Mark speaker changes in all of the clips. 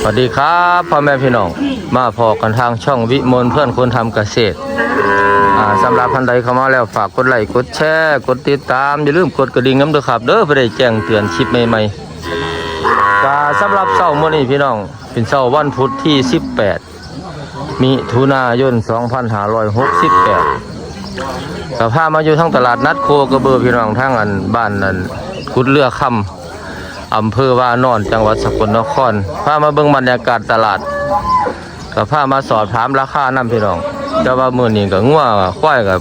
Speaker 1: สวัสดีครับพ่อแม่พี่น้อง มาพอกันทางช่องวิมลเพื่อนคนทำเกษตรสำหรับท่านใดเข้ามาแล้วฝากกดไลค์กดแชร์กดติดตามอย่าลืมกดกระดิ่งน้ำด้อครับเด้อเพื่อได้แจ้งเตือนคลิปใหม่ๆก็สำหรับเช้ามื้อนี้พี่น้อง เป็นเช้าวันพุธที่ 18 มิถุนายน 2568ก็พามาอยู่ทั้งตลาดนัดโคกระเบือพี่น้องทั้งอันบ้านนั้นกุดเรือคำ อำเภอวานอนจังหวัดสกลนครพามาเบิ่งบรรยากาศตลาดกับพามาสอบถามราคานํพี่น้องแต่ว่ามื้อนี้ก็งัวควายกับ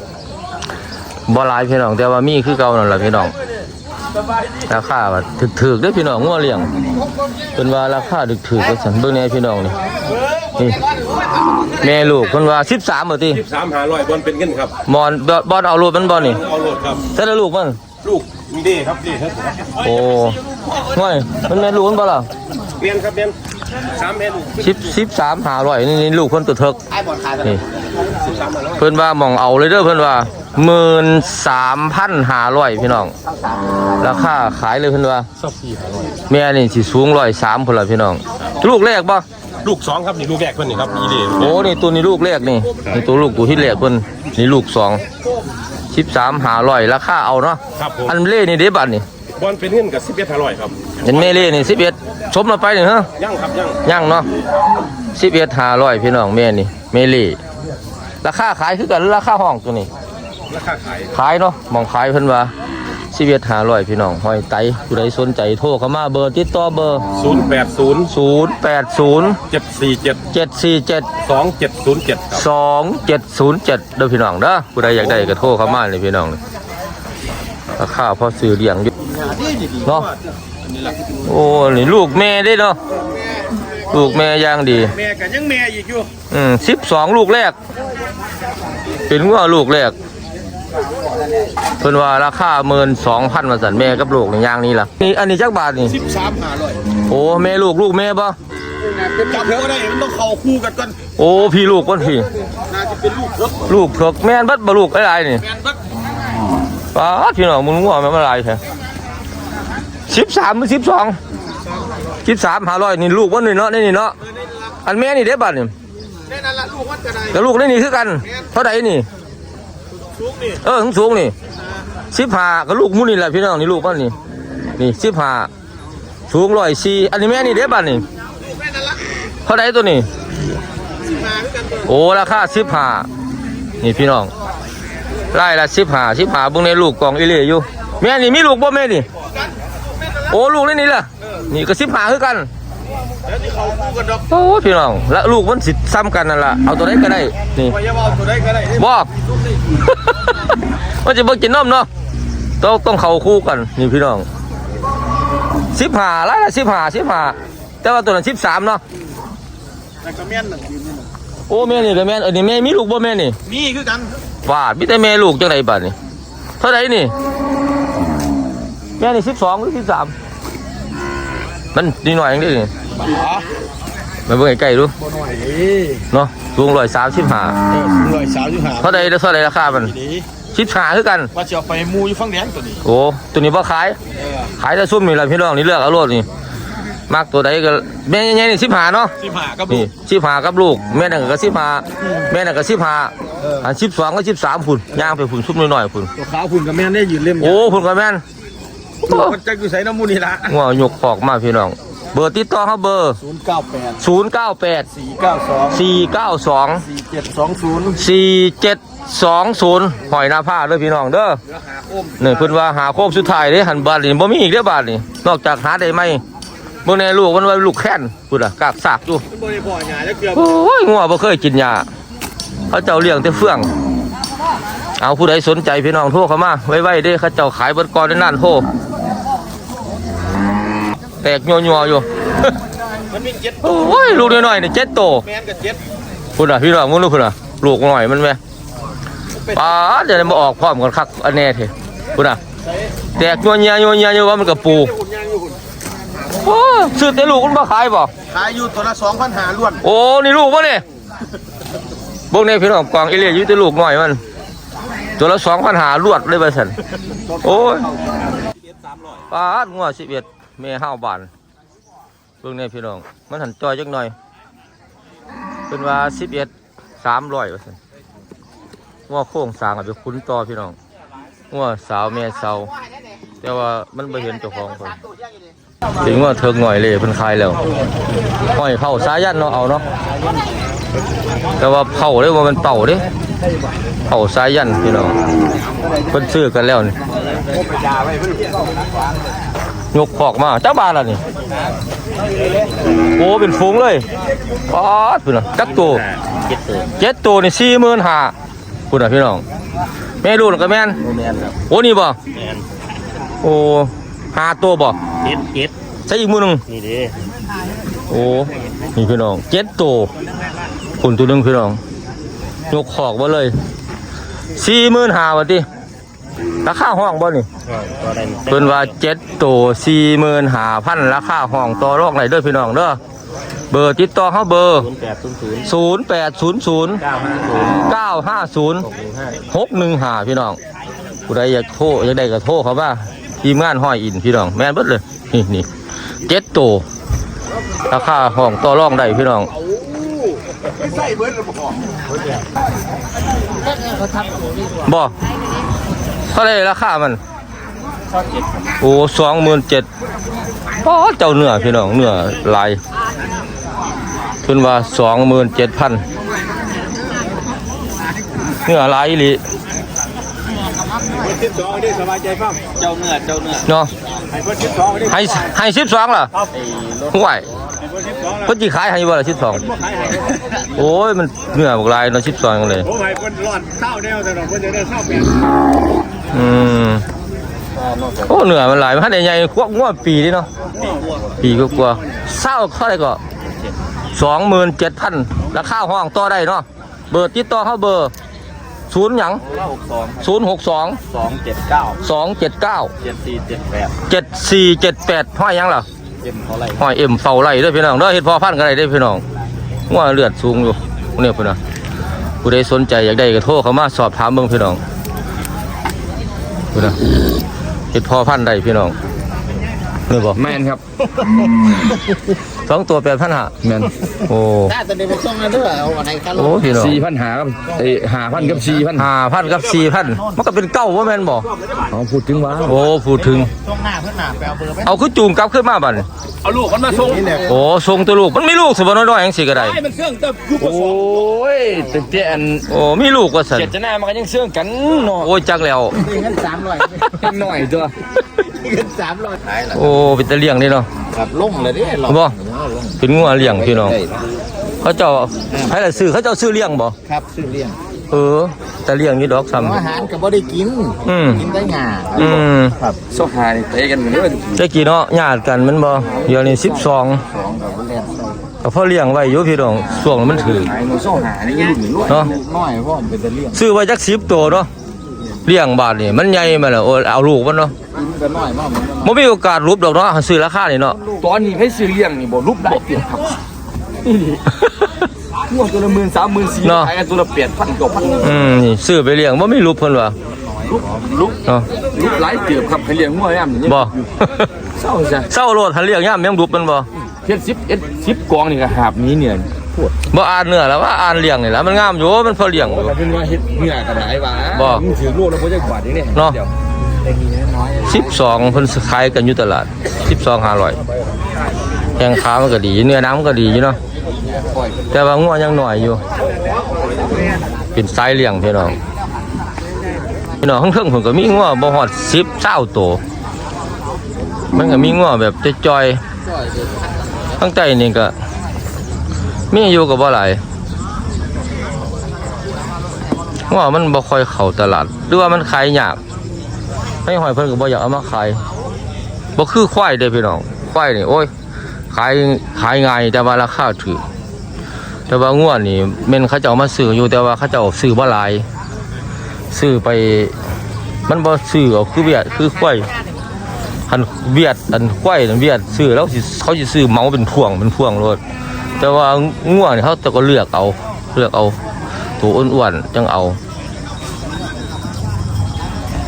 Speaker 1: บ่หลายพี่น้อง แต่ว่ามีคือเก่านั่นแหละพี่น้องราคาว่าถึกๆเด้อพี่น้องงัวเลี้ยงเป็นว่าราคาถึกๆก็สั่นเบิ่งแน่พี่น้องนี่นี่แม่ลูกเพิ่นว่า13บ่ติ
Speaker 2: สามหาร้อยบอลเป็นเงินครับ
Speaker 1: มอนบ่บ่เอารูปมันบ่นี่
Speaker 2: เอาโหลดครับ
Speaker 1: แต่ละลูกมัน
Speaker 2: ลูกมี เด้ครับเด้ครับ
Speaker 1: โอ้ห่วยมันแม่ลูกมันบ่ล่ะ
Speaker 2: เรียนครับเรียนสามเมตร
Speaker 1: สิบสิบสามหาร้อยนี่นี่ลูกคนตัวเถิกนี่
Speaker 2: สิบสามหาร้อย
Speaker 1: เพิ่นว่าหมองเอาเลยเด้อเพิ่นว่าหมื่นสามพันห้าร้อยพี่น้องราคาขายเลยเพิ่นว่า
Speaker 2: สอบสี่หาร้อย
Speaker 1: แม่นี่สิสูงร้อยสามพุ่นละพี่น้อง ลูกแรกบ่
Speaker 2: ลูกสองครับนี่ลูกแรกเพิ่นนี่ครับมีเด้
Speaker 1: โอ้นี่ตัวนี้ลูกแรกนี่นี่ตัวลูกตัวที่แรกเพิ่นนี่ลูกสอง สิบสามหาร้อยราคาเอาเนาะ
Speaker 2: ครับผม
Speaker 1: อันเล่นี่เด้บัดนี่
Speaker 2: บอลเป็นเงินกับสิบเอ็ดหาร้อยครับ
Speaker 1: เห็นแม่เล่นี่สิบเอ็ดชมเราไปนี่ฮะ
Speaker 2: ยั่งครับยั่ง
Speaker 1: ยังเนาะสิบเอ็ดหาร้อยพี่น้องแม่นี่แม่เล่ราคาขายคือกันหรือราคาห้องตัวนี้
Speaker 2: ราคาขาย
Speaker 1: ขายเนาะหมองขายเพิ่นว่า ชีวิตหาร้อยพี่น้องหอยไตผู้ใดสนใจโทรเข้ามาเบอร์ติดต่อเบอร์
Speaker 2: ศูนย์แปดศูนย์
Speaker 1: 0 8 0
Speaker 2: เจ็ดสี่เจ็ด
Speaker 1: 7 4 7
Speaker 2: สองเจ็ดศูนย์เจ็ดครับ
Speaker 1: 2 7 0 7เด้อพี่น้องเด้อผู้ใดอยากได้ก็โทรเข้ามาเลยพี่น้องเลยราคาพอซื้อเลี้ยงอยู่เนาะโอ้นี่ลูกแม่ได้เนาะลูกแม่ย่างดี
Speaker 2: แม่กันยังแม่อีกอยู่
Speaker 1: อืมสิบสองลูกแรก เป็นว่าลูกแรก เพิ่นว่าราคาเมินสองพันมาสันแม่กับลูกในย่างนี้ล่ะนี่อันนี้จักบาทนี่
Speaker 2: สิบสามหาร้อย
Speaker 1: โอ้แม่ลูกลูกแม่ปะ
Speaker 2: จับเพื่อได้มันต้องเข้าคู่กันก่อน
Speaker 1: โอ้พี่ลูกก่อนพี่
Speaker 2: น่าจะเป็นลูกรถ
Speaker 1: ลูกเผือกแม่นบัดบ่ลูกไอ้ไรนี่
Speaker 2: แมนบัก
Speaker 1: ป้าดพี่น้องมึงว่าแม่นอะไรแท้สิบสามหรือสิบสองสิบสามหาร้อยนี่ลูกวันนี่เนาะนี่นี่เนาะอันแม่นี่เด้บัดนี่
Speaker 2: แน่นั่นละลูกมันจะได้
Speaker 1: กับลูกนี่นี่คือกัน เท่าไหร่นี่
Speaker 2: ลูกนี่
Speaker 1: เออสูงๆนี่สิบห้าก็ลูกมุนี่แหละพี่น้องนี่ลูกมันนี่นี่สิบห้าสูงร้อยสี่อันนี้แม่นี่เด้บัดนี่
Speaker 2: แม่นั่นละ
Speaker 1: เท่าไหรตัวนี้
Speaker 2: สิบห้าคือกันเปิด
Speaker 1: โอ้ราคาสิบห้านี่พี่น้องไล่ละสิบห้าสิบห้าเบุ้งในลูกกล่องอิเล่อยู่แม่นี่มีลูกบ่แม่นี่โอ้ลูกนี่นี่ล่ะนี่ก็สิบห้าคือกัน
Speaker 2: แล้วที่เขาคู่กันดอก
Speaker 1: โอ้พี่น้อง และลูกมันสิซ้ำกันนั่นล่ะเอาตัวไหนก็ได้นี่
Speaker 2: พยาบาลตัวได้ก็ได้
Speaker 1: บอกมันจะบ่กินนมเนาะต้องต้องเข้าคู่กันนี่พี่น้องสิบห้าไล่ละสิบห้าสิบห้าแต่ว่าตัวนั้นสิบสามเนาะ
Speaker 2: แต่ก็แม่นนั่น
Speaker 1: โอ้แม่นี่ก็แม่นเออนี่แม่มีลูกบ่แม่นี่
Speaker 2: นี่คือกัน
Speaker 1: บาดมีแต่แม่ลูกจังไดบัดนี่เท่าไหร่นี่ แม่นี่สิบสองหรือสิบสามมันนิดหน่อยเองดินี่
Speaker 2: ป๋า
Speaker 1: มาเบิ่งใกล้ๆดู
Speaker 2: บ่หน่อย
Speaker 1: เนาะสูงร้อยสามสิบห้า
Speaker 2: เออร้อยสาวอยู่หา
Speaker 1: เท่าไหร่เท่าไหร่ราคามัน
Speaker 2: ดี
Speaker 1: สิบห้าคือกัน
Speaker 2: ว่าจะเอาไปมูอยู่ฝั่งแดงตัวนี้
Speaker 1: โอ้ ตัวนี้บ่ขาย
Speaker 2: เออ
Speaker 1: ขายแต่ซุ่มนี่แหละพี่น้องนี่เลือกเอาโลดนี่มากตัวใดก็แม่ใหญ่ๆนี่สิบห้าเนาะ
Speaker 2: สิบห้ากับ
Speaker 1: นี่
Speaker 2: ลูก
Speaker 1: สิบห้ากับลูก แม่นั่นก็สิบห้าแม่นั่นก็สิบห้า
Speaker 2: เออ
Speaker 1: อันสิบสองก็สิบสามฝุ่นย่างไปฝุ่นซุ่มน้อยๆฝุ่น
Speaker 2: ตัวขาวคุณกับแม่ได้ยืนเล่ม
Speaker 1: โอ้ฝุ่นก็แม่น
Speaker 2: มันจะอยู่ใส่น้ำมูนี่ละ
Speaker 1: งัวยกขอกมาพี่น้อง เบอร์ติดต่อเขาเบอร์
Speaker 2: ศูนย์เก้าแปด
Speaker 1: ศูนย์เก้าแปด
Speaker 2: สี่เก้าสอง
Speaker 1: สี่เก้าสอง
Speaker 2: สี่เจ็ดสองศูนย์
Speaker 1: สี่เจ็ดสองศูนย์หอยหน้าผ้าเด้อพี่น้องเด้อ
Speaker 2: เหลือหาคม
Speaker 1: นี่เพิ่นว่าหาโคมสุดท้ายเด้หันบาทนี่บ่มีอีกเด้อบาทนี่นอกจากหาได้ไหมเบิ่งในลูกมันว่าลูกแค้นพุ่นอะกากสากอยู่
Speaker 2: มันบริบ่อหยาแล้วเกลือ
Speaker 1: โอ้ยงัวบ่เคยกินยาเขาเจ้าเลี้ยงแต่เฟื่อง เอาผู้ใดสนใจพี่น้องโทรเข้ามาไว้ๆเด้เขาเจ้าขายเบิดก่อนในนั่นโทร แตกยัวๆอยู่
Speaker 2: มันมีเจ็ด
Speaker 1: โอ้ยลูกน้อยๆนี่เจ็ดโต
Speaker 2: แมนกับเจ็ด
Speaker 1: พุ่นอะพี่น้องมึงดูพุ่นอะลูกหน่อยมันแม่ป้าดเดี๋ยวมาออกพร้อมกันคักอันแน่เถอะพุ่นอะ
Speaker 2: ใส่
Speaker 1: แตกยัวเงียยัวเงียอยู่ว่ามันกับปู
Speaker 2: เดี๋ยวหุ่นยางอยู่หุ่น
Speaker 1: โอ้ซื้อแต่ลูกมันมาขายบ่
Speaker 2: ขายอยู่ตัวละสองพันหาล้วน
Speaker 1: โอ้ นี่ลูกวะเนี่ยพวกนี้พี่น้องกองเอเลียอยู่แต่ลูกหน่อยมัน ตัวละสองพันหาลวดเลยไปสันโอ้ยป้าดงัวสิบเอ็ด แม่ห้าบานเบิ่งในพี่น้อง มันหันจอยจักหน่อย เป็นว่าสิบเอ็ดสามร้อยว่าซั่นงัวโค้งสางเอาไปคุ้นต่อพี่น้องงัวสาวแม่สาวแต่ว่ามันบ่เห็นเจ้าของเพิ่นถึงว่าเทิงหน่อยเลยเพิ่นขายแล้วห้อยเผาสายันเนาะเอาเนาะแต่ว่าเผาเลยว่ามันเป่าเด้เผาสายันพี่น้องเพิ่นซื้อกันแล้วนี่ ยกขอกมาเจ้าบ้านล่ะนี่โอ้เป็นฝูงเลยป๊อดพุ่นน่ะจักตัวเจ็ดตัวนี่สี่หมื่นห้าพุ่นน่ะพี่น้องแม่ลูกน่ะก็แม่น
Speaker 3: โมแมนครับ
Speaker 1: โอ้นี่บ่
Speaker 3: แมน
Speaker 1: โอ้ห้าตัวบ่
Speaker 3: เจ็ดเจ็ด
Speaker 1: ใช่อีกมือหนึง
Speaker 3: นี่เด้
Speaker 1: โอ้นี่พี่น้องเจ็ดตัวพุ่นตัวหนึงพี่น้องยกขอกมาเลยสี่หมื่นห้าวันติ ราคาห้องบ่นี่
Speaker 3: ก็ได้
Speaker 1: เพิ่นว่าเจ็ดตัวสี่หมื่นห้าพันราคาห้องต่อรองไหนเด้อพี่น้องเด้อเบอร์ติดต่อเขาเบอร์
Speaker 3: ศูนย์แปดศูนย์ศูนย์
Speaker 1: ศูนย์แปดศูนย์ศูนย์
Speaker 3: เก้าห้าศูนย์
Speaker 1: เก้าห้าศูนย์
Speaker 3: หกหนึ่งห้า
Speaker 1: หกหนึ่งหาพี่น้องผู้ใดอยากโทรอยากได้ก็โทรเขาว่าทีมงานห้อยอินพี่น้องแม่นเบิดเลยนี่นี่เจ็ดตัวราคาห้องต่อรองได้พี่น้อง
Speaker 2: ไม่ใส่เบิร์ดหรอก
Speaker 1: บ่ เท่าไรราคามันโอ้สองหมื่นเจ็ดป้อเจ้าเนื้อพี่น้องเนื้อลายขึ้นว่าสองหมื่นเจ็ดพันเนื้อลายอีหลี
Speaker 2: เบิร์ดสิบสองได้สบายใจฟัง
Speaker 3: เจ้าเนื้อเจ้าเนื้อ
Speaker 1: เนาะ
Speaker 2: ให้เบิร์ดสิบสองได้
Speaker 1: ให้ให้สิบสองล่ะ
Speaker 3: ไอ้รถ
Speaker 1: ห่วย
Speaker 2: ให้เบิร์ดสิบสองแล้ว
Speaker 1: เพิ่นจีขายให้บ่ล่ะสิบสอง
Speaker 2: บ่ขายให้
Speaker 1: โอ้ยมันเนื้อบักลายเนาะสิบสองเลย
Speaker 2: ผมให้เบิร์ดรอดเศร้าแนวแต่เราเบิร์ดจะได้เศร้าแปด
Speaker 1: อืมโอ้เนื้อมันหลายมันได้ใหญ่ควบงวดปีนี่เนาะปีก็กว่าเศร้าเท่าไหร่ก็สองหมื่นเจ็ดพันราคาห้องต่อได้เนาะเบอร์ติดต่อเขาเบอร์ศูนย์หยัง
Speaker 3: เก้าหกสอง
Speaker 1: ศูนย์หกสอง
Speaker 3: สองเจ็ดเก้า
Speaker 1: สองเจ็ดเก้า
Speaker 3: เจ็ดสี่เจ็ดแปด
Speaker 1: เจ็ดสี่เจ็ดแปดห้อยหยังล่ะ
Speaker 3: เจ็ดเขาไร
Speaker 1: ห้อยเอ็มเฝ้าไร่เด้วยพี่น้องเด้อเฮ็ดพอพันธุ์กันได้เด้อพี่น้องว่าเลือดสูงอยู่เนี่ยพี่น้องผู้ใดสนใจอยากได้ก็โทรเข้ามาสอบถามเบิ่งพี่น้อง พี่น้องเห็ดพอพันธุ์ได้พี่น้องนี่บ่
Speaker 4: แมนครับ
Speaker 1: สองตัวแปดพันห้า
Speaker 4: แมน
Speaker 1: โอ้
Speaker 3: ถ้าจะได้ไปส่งกันด้วยเอาอะไรกัน
Speaker 1: โอ้พี่น้อง
Speaker 4: สี่พันหาครับไอ้หาพันกับสี่พัน
Speaker 1: ห้าพันกับสี่พันมันก็เป็นเก้าว่าแม่นบ่
Speaker 4: เอาพูดถึงว่า
Speaker 1: โอ้พูดถึง
Speaker 3: ส่งหน้าเพื่อนหน้าแปลเบอร์ไหม
Speaker 1: เอาคือจูงกลับขึ้นมาบัดนี้
Speaker 4: เอาลูกมันมาส่ง
Speaker 1: โอ้ส่งตัวลูกมันมีลูกสบ่น้อยๆจังซี่ก็ได้
Speaker 2: ให้มันเครื่องเติมยุบ
Speaker 4: โอ้ยแต่เจอัน
Speaker 1: โอ้มีลูกว่าซั่น
Speaker 4: เจตนามันก็ยังเชื่องกันเนาะ
Speaker 1: โอ้ยจักแล้ว
Speaker 3: เงินสามร้อย
Speaker 4: หน่อยตัว
Speaker 3: เงินสามร้อยขายละ
Speaker 1: โอ้เป็นตะเลี้ยงนี่เนาะ
Speaker 3: ครับลงเลยดิหรอ
Speaker 1: บ่เป็นงัวเลี้ยงพี่น้อง เขาเจ้าให้ละซื้อเขาเจ้าซื้อเลี้ยงบ่
Speaker 3: ครับซื้อเลี้ยง
Speaker 1: เออ แต่เลี้ยงนี่ดอกซ้ำ
Speaker 3: อาหารก็บ่ได้กิน
Speaker 1: อืม
Speaker 3: กินได้หยา
Speaker 1: อืม
Speaker 3: ครับ
Speaker 4: โซหานี่เตะกันเหมือนเดิม
Speaker 1: ตะกี้เนาะญาติกันมันบ่เดี๋ยวนี้12
Speaker 3: สองกับเลี้ยงใส่
Speaker 1: ก็พอเลี้ยงไว้อยู่พี่น้องช่วงนั้นมันถือ
Speaker 4: หายโนโซหานี่ยังหลุดหลุด
Speaker 1: เนาะ
Speaker 3: น้อยเพราะมันเป็นแต่เลี้ยง
Speaker 1: ซื้อไว้จัก10ตัวเนาะเลี้ยงบาทนี่มันใหญ่มาแล้วโอ้เอาลูกมันเนาะ
Speaker 3: กินก็น้อยมากมันก็
Speaker 1: บ่มีโอกาสรูปดอกเนาะซื้อราคานี่เนาะ
Speaker 4: ตอนนี้ให้ซื้อเลี้ยงนี่บ่รูปได้เปรียบครับงวดตัวละหมื่นสามหมื่นสี่
Speaker 1: เนาะ
Speaker 4: ขายกันตัวละแปดพันกว่าพัน
Speaker 1: อืมนี่ซื้อไปเลี้ยงบ่มีรูปเพิ่นว่า
Speaker 4: รูปรูป
Speaker 1: เนาะ
Speaker 4: รูปหลายเกือบครับให้เลี้ยงงัวย่ำนี่
Speaker 1: บ่
Speaker 4: เศร้าจ้ะ
Speaker 1: เศร้าโลดหันเลี้ยงยามยังรูปมันบ่
Speaker 4: เฮ็ดสิบเอ็ดสิบกองนี่ก็หาบนี้เนี่ยปวด
Speaker 1: บ่อ่านเนื้อแล้วว่าอ่านเลี้ยงนี่แหละมันงามอยู่มันพอเลี้ยงอยู่
Speaker 4: เราเป็นว่าเฮ็ดเหงื่อกระดายว่า
Speaker 1: บ่
Speaker 4: มึงถือโลแล้วบ่จะกวาดอย่างนี้
Speaker 1: เนาะ
Speaker 4: ดี๋ยว
Speaker 1: สิบสองเพิ่นขายกันอยู่ตลาดสิบสองห้าร้อยแข้งขามันก็ดีเนื้อน้ำมันก็ดีอยู่เนาะแต่ว่างัวยังหน่อยอยู่ เป็นสายเลี้ยงพี่น้องพี่น้องข้างเทิงผมก็มีงัวบ่ฮอดสิบเศร้าตัวมันก็มีงัวแบบจอยๆข้างใต้นี่ก็มีอยู่กับบ่หลายงัวมันบ่ค่อยเข้าตลาดหรือว่ามันขายยาก ให้หอยเพิ่นก็บ่อยากเอามาขายบ่คือควายเด้พี่น้องควายนี่โอ้ยขายขายง่ายแต่ว่าราคาถูกแต่ว่าง่วนนี่แม่นเขาเจ้ามาซื้ออยู่แต่ว่าเขาเจ้าซื้อบ่หลายซื้อไป มันบ่ซื้อเอาคือเวียดคือควายหันเวียดอันควายนั่นเวียดซื้อแล้วสิเขาสิซื้อเมาเป็นพวงเป็นพวงโลดแต่ว่าง่วนี่เขาแต่ก็เลือกเอา เลือกเอา ตัวอ้วนๆจังเอา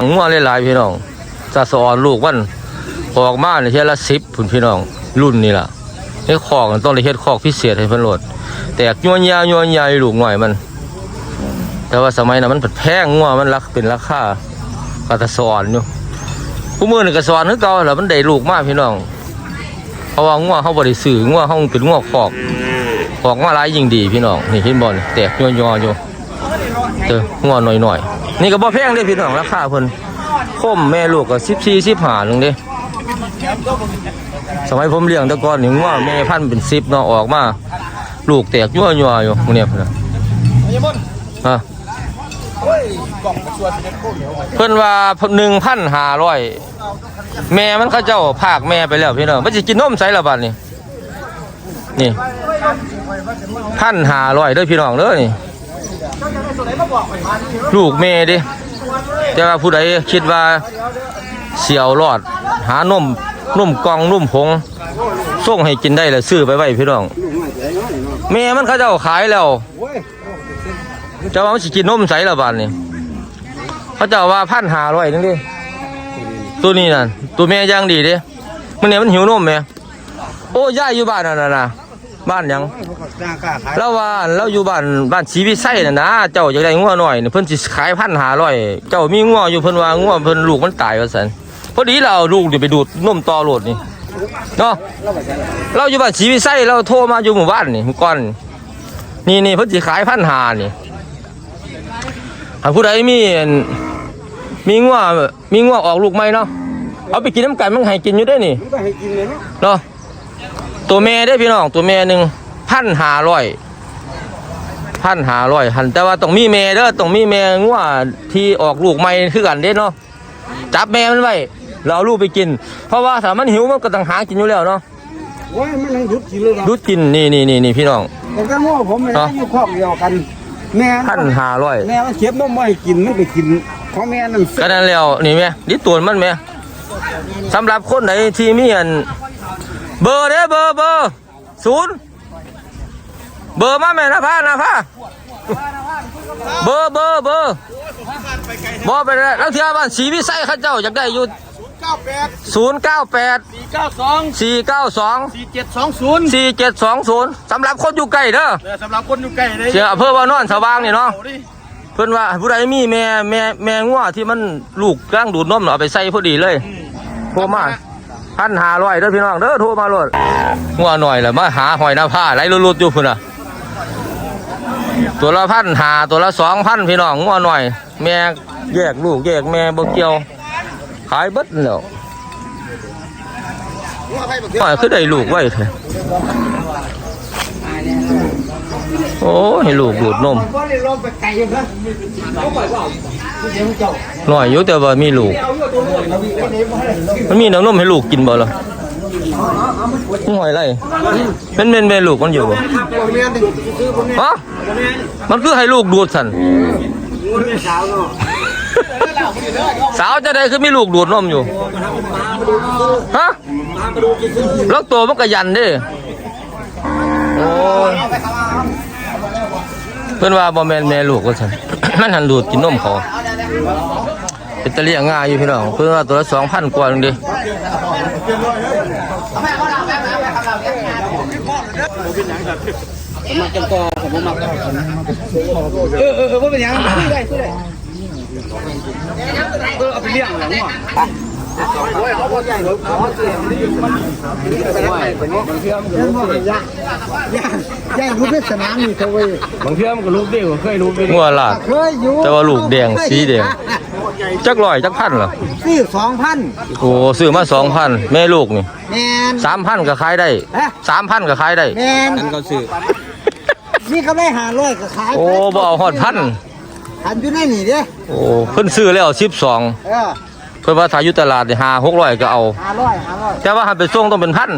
Speaker 1: งัวหลายๆพี่น้องจะสอนลูกมันออกมาในเทียละสิบพุ่นพี่น้อง รุ่นนี่ล่ะเฮ็ดคอกต้องได้เฮ็ดคอกพิเศษให้เพิ่นโหลดแตกยัวยาวยัวยาวลูกหน่อยมัน แต่ว่าสมัยนั้นมันแพงงัวมันรักเป็นราคากระตะสอนอยู่ผู้มือนี่กระสอนคือเก่าแล้วมันได้ลูกมากพี่น้องเพราะว่างัวเขาบริสื่องัวเขาเป็นงัวคอกคอกมาหลายยิ่งดีพี่น้องนี่เห็นบ่นี่แตกยัวยาวอยู่เจองัวหน่อยหน่อยๆ นี่ก็บ่แพงเด้พี่น้องราคาเพิ่นคมแม่ลูกก็สิบสี่สิบห้านึงเด้สมัยผมเลี้ยงต่ก่อนนี่งัวแม่พันเป็นสิบเนาะออกมา ลูกแตกยัวยัวอยู่มื้อนี้เพิ่นน่ะฮะเพิ่นว่าหนึ่งพันห้าร้อยแม่มันเขาเจ้าภาคแม่ไปแล้วพี่น้องมันสิกินนมใส่ละบัดนี่นี่พันห้าร้อยเด้อพี่น้องเด้อนี่ ลูกแม่ดิแต่ว่าผู้ใดคิดว่าเสียวรอด หานมนุ่มกองนุ่มผงส่งให้กินได้แล้วซื้อไปไว้พี่น้องแม่มันเขาเจ้าขายแล้วเจ้าว่ามันสิกินนมใสละบาทนี่เขาเจ้าว่าพันหาร้อยนึงดิตัวนี้นั่นตัวแม่ย่างดีดิมันเนี่ยมันหิวนมแม่โอ้ย่าอยู่บ้านนั่นน่ะ บ้านหยังเราว่าเราอยู่บ้านบ้านศรีวิไสน่ะนะเจ้าอยากได้งัวหน่อยนี่เพิ่นสิขายพันหาร้อยเจ้ามีงัวอยู่เพิ่นว่างัวเพิ่นลูกมันตายว่าซั่นพอดีเราเอาลูกนี่ไปดูดนมต่อโลดนี่เนาะเราอยู่บ้านศรีวิไสเราโทรมาอยู่หมู่บ้านนี่เมื่อก่อน นี่นี่เพิ่นสิขายพันหานี่หากผู้ใดมีอั่นมีงัวมีงัวออกลูกไหมเนาะเอาไปกินน้ำกันมันให้กินอยู่ได้นี่เนาะ ตัวแม่ได้อพี่น้องตัวแม่หนึ่งพันหาร้อยพันหาร้อยหันแต่ว่าต้องมีแม่เด้อต้องมีแม่งัวที่ออกลูกใหม่คือกันเด้เนาะจับแม่มันไว้เราเอาลูกไปกิน เพราะว่าถ้ามันหิวมันก็ต้องหากินอยู่แล้วเนาะ
Speaker 2: โอ้ยมันยังหยุดกินเลยนะ
Speaker 1: ดูดกินนี่นี่นี่นี่พี่น้อง
Speaker 2: แต่ก็ง้อผมมันอยู่ครอบเดียวกันแม่
Speaker 1: พันหาร้อย
Speaker 2: แม่มันเก็บนมไว้กินมันไปกินของแม่นั่น
Speaker 1: ก็นั่นแล้วนี่แม่นี่ตัวมันแม่สำหรับคนไหนที่มีอัน เบอร์เด้อเบอร์เบอร์ศูนย์เบอร์มาแม่นะพ่านะพ่าเบอร์เบอร์เบอร์บอไปแล้วแล้วเที่ยวบ้านศรีวิไสเข้าเจ้าอยากได้อยู่
Speaker 2: เก้าแปด
Speaker 1: ศูนย์เก้าแปด
Speaker 2: สี่เก้าสอง
Speaker 1: สี่เก้าสอง
Speaker 2: สี่เจ็ดสองศูนย์
Speaker 1: สี่เจ็ดสองศูนย์สำหรับคนอยู่ใกล้เด้อ
Speaker 2: เออสำหรับคนอยู่ใกล้เลย
Speaker 1: เชื่ออำเภอว่านอนสว่างนี่เนาะ
Speaker 2: เอาดิ
Speaker 1: เพิ่นว่าผู้ใดมีแม่แม่แม่งัวที่มันลูกกลางดูดนมเนาะเอาไปใส่พอดีเลยโทรมา พันหาร้อยเด้อพี่น้องเด้อโทรมาโลดงัวหน่อยแหละมาหาหอยหน้าผ้าไหลลุดๆอยู่พุ่นน่ะตัวละพันหาตัวละสองพันพี่น้องงัวหน่อย แม่แยกลูกแยกแม่บ่เกี่ยว ขายเบิดแล้วหอยคือได้ลูกไว้เถอะโอ้ยลูกดูดนม
Speaker 2: ก็เลยลงไปไกลอยู่นะ
Speaker 1: หน่อยอยู่แต่ว่ามีลูก มันมีน้ำนมให้ลูกกินบ่ล่ะหอยไรเป็นเมนเมนลูกมันอยู่บ่ฮะมันคือให้ลูกดูดสันสาวจะได้คือมีลูกดูดนมอยู่ ฮะ แล้วตัวมันก็ยันเด้โอ้ยเพื่อนว่าบ่แมนแม่ลูกก็สันมันหันดูดกินนมเขา เป็นตะเลียงง่ายอยู่พี่น้องเพื่อว่าตัวละสองพันกว่านึงดิ
Speaker 2: เออเออเออว่าเป็นยังซื้อได้ซื้อได้เออเอาไปเลี้ยงหลังว่ะโอ้ ย่าเขาซื้อยากอยากรู้เป็นสนามนี่เขาเว้ย
Speaker 4: บางเทื่อมันก็ลูกเดียวเคยลูกเดียว
Speaker 1: งัวลาด
Speaker 2: เคยอยู่
Speaker 1: แต่ว่าลูกแดงสีแดงจักร้อยจักพันเหรอ
Speaker 2: ซื้อสองพัน
Speaker 1: โอ้ซื้อมาสองพันแม่ลูกนี่
Speaker 2: แมน
Speaker 1: สามพันก็ขายได้สามพันก็ขายได้
Speaker 2: แมน
Speaker 3: นั่นเขาซื้อ
Speaker 2: นี่เขาได้หาร้อยก็ขาย
Speaker 1: โอ้บ่เอาฮอดพัน
Speaker 2: หันอยู่ในนี่เด้
Speaker 1: โอ้เพิ่นซื้อแล้วสิบสอง
Speaker 2: เออ
Speaker 1: เพิ่นว่าถ้าอยู่ตลาดนี่ห้าหกร้อยก็เอา
Speaker 2: หาร้อยหาร้อย
Speaker 1: แต่ว่าหันไปส่งต้องเป็นพัน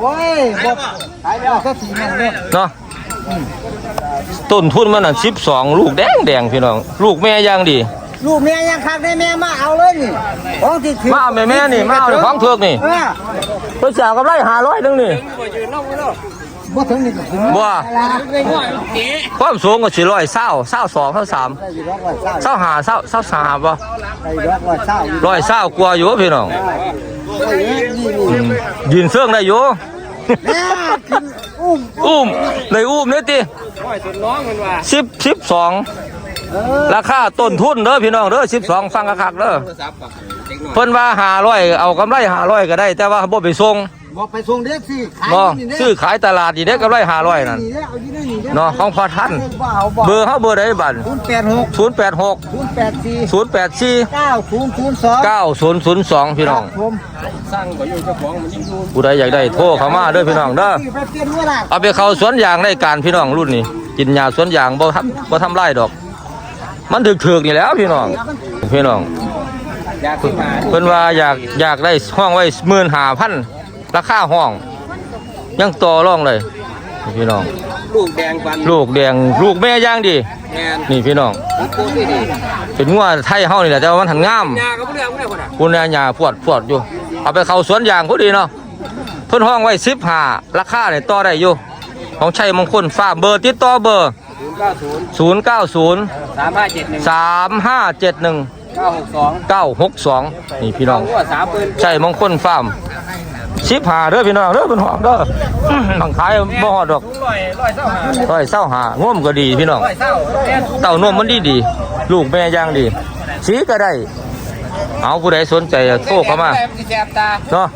Speaker 2: โอ้ยบอกขายแล้วก็สีแมนเด้
Speaker 1: เนาะต้นทุนมันน่ะสิบสองลูกแดงแดงพี่น้อง ลูกแม่ย่างดี
Speaker 2: ลูกแม่ยังคักได้แม่มาเอาเลยนี่ของที่ถื
Speaker 1: มาเอาแม่แม่นี่มาเอาเดี๋ยวของเถือกนี่
Speaker 2: เออ
Speaker 1: เพิ่นสิเอากำไรห้าร้อยนึงนี่
Speaker 2: บ่ถึงนี่ก็ถึง
Speaker 1: บ่ความสูงก็สิร้อยเศร้าเศร้าสองเศร้าสาม
Speaker 2: ได้อยู่ร้อยเศร้า
Speaker 1: เศร้าหาเศร้าเศร้าสามบ่
Speaker 2: ได้อยู่ร้อยเศร้าอยู่
Speaker 1: ร้อยเศร้ากว่าอยู่พี่น้อง
Speaker 2: ได้อยู่นี่นี่
Speaker 1: อืมยืนเสื่องได้อยู่
Speaker 2: แล้วขึ้นอุ้ม
Speaker 1: อุ้มเลยอุ้มเนี่ยติสิบสิบสอง
Speaker 2: เออ
Speaker 1: ราคาต้นทุนเด้อพี่น้องเด้อสิบสองฟังคักๆเด้อเพิ่นว่าหาร้อยเอากำไรหาร้อยก็ได้ แต่ว่าบ่ไปส่ง
Speaker 2: บอกไปส่งเด็กสิขาย
Speaker 1: บ่
Speaker 2: นี่เด้
Speaker 1: ซื้อขายตลาดนี่เด้อกำไรหาร้อยนั่น
Speaker 2: นี่เด้เอาอยู่ในนี่เด้
Speaker 1: เนาะของพอท่าน
Speaker 2: บ่เอาบ่
Speaker 1: เบอร์เฮาเบอร์ใดบัด
Speaker 2: ศูนย์แปดหก
Speaker 1: ศูนย์แปดหก
Speaker 2: ศูนย์แปดสี่
Speaker 1: ศูนย์แปดสี่
Speaker 2: เก้าศูนย์ศูนย์สอง
Speaker 1: เก้าศูนย์ศูนย์สองพี่น้อง
Speaker 2: ผม
Speaker 1: ผู้ใดอยากได้โทรเข้ามาเด้อพี่น้องเด้อ
Speaker 2: ไปเปลี่ยนเวลา
Speaker 1: เอาไปเข้าสวนยางในการพี่น้องรุ่นนี้กินยาสวนยางบ่ทำบ่ทำไรดอก มันถึกๆนี่แหล้วพี่น้องพี่น้อง
Speaker 3: อยากขึ้นมา
Speaker 1: เพิ่นว่าอยากอยากได้ห้องไว้หมื่นห้าพัน ราคาห้อง ยังต่อรองเลยนี่พี่น้อง
Speaker 3: ลูกแดงฟัน
Speaker 1: ลูกแดงลูกแม่ย่างดี
Speaker 3: แมน
Speaker 1: นี่พี่น้อง
Speaker 3: โค้ที่ดี
Speaker 1: เป็นงัวไทยเฮานี่แหละแต่ว่ามันหันงาม
Speaker 3: ยาก็ไม่ได้ไม่ได้คนอะ
Speaker 1: คุณยาหญ้าพวดพวดอยู่ เอาไปเข้าสวนยางพอดีเนาะเพิ่นห้องไว้15ราคาเนี่ยต่อได้อยู่ ของชัยมงคลฟาร์มเบอร์ติดต่อเบอร์
Speaker 3: ศูนย์เก้าศูนย์
Speaker 1: 090
Speaker 3: สามห้าเจ็ดหนึ่ง
Speaker 1: 3571
Speaker 3: เก้าหกสอง
Speaker 1: 962 นี่พี่น้อง
Speaker 3: หัวสามปืน
Speaker 1: ใช่มงคลฟาร์ม ชิบหาเด้อพี่น้องเด้อเป็นหอมเด้อบังขายบ่หอดดอก
Speaker 3: ลอยลอยเศร้าหา
Speaker 1: ร้อยเศร้าหาง่วมก็ดีพี่น้อง
Speaker 3: เศร้าแม่
Speaker 1: เต่านมมันดีดี ลูกแม่ย่างดีสีก็ได้ เอาผู้ใดสนใจโทรเข้ามา
Speaker 3: แสบตา
Speaker 1: เนาะ